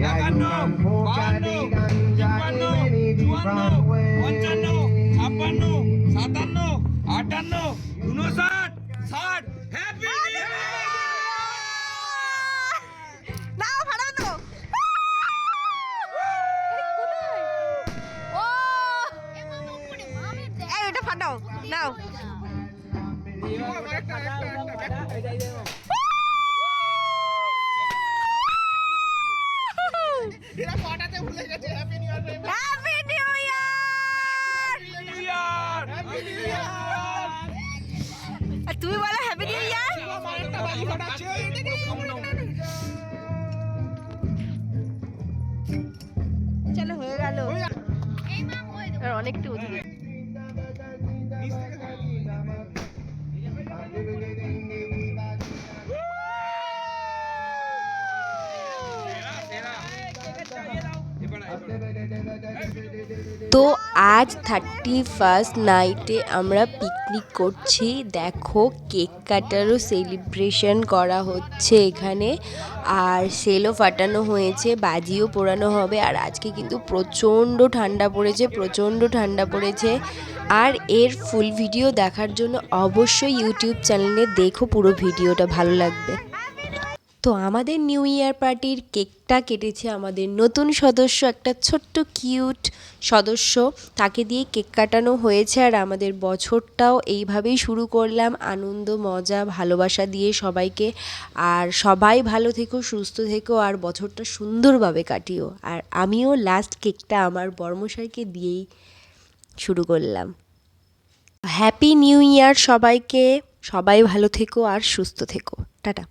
একান্ন বাহান্ন তিপ্পান্ন চুয়ান্ন পঞ্চান্ন ছাপ্পান্ন সাতান্ন আটান্ন উনষাট ষাট হ্যাপি না ফাটাবে তো ভুলে happy new year happy new year আর তুমি বলো হ্যাপি নিউ ইয়ার চলো হয়ে গেল আর অনেকটা ওদিকে তো আজ থার্টি ফার্স্ট নাইটে আমরা পিকনিক করছি। দেখো কেক কাটারও সেলিব্রেশন করা হচ্ছে এখানে। আর সেলও ফাটানো হয়েছে, বাজিও পোড়ানো হবে। আর আজকে কিন্তু প্রচণ্ড ঠান্ডা পড়েছে, প্রচণ্ড ঠান্ডা পড়েছে। আর এর ফুল ভিডিও দেখার জন্য অবশ্যই ইউটিউব চ্যানেলে দেখো পুরো ভিডিওটা ভালো লাগবে। তো আমাদের নিউ ইয়ার পার্টির কেকটা কেটেছে আমাদের নতুন সদস্য, একটা ছোট্ট কিউট সদস্য। তাকে দিয়ে কেক কাটানো হয়েছে আর আমাদের বছরটাও এইভাবেই শুরু করলাম। আনন্দ, মজা, ভালোবাসা দিয়ে সবাইকে। আর সবাই ভালো থেকো, সুস্থ থেকো আর বছরটা সুন্দরভাবে কাটিও। আর আমিও লাস্ট কেকটা আমার বর্মশাইকে দিয়েই শুরু করলাম। হ্যাপি নিউ ইয়ার সবাইকে। সবাই ভালো থেকো আর সুস্থ থেকো। টাটা।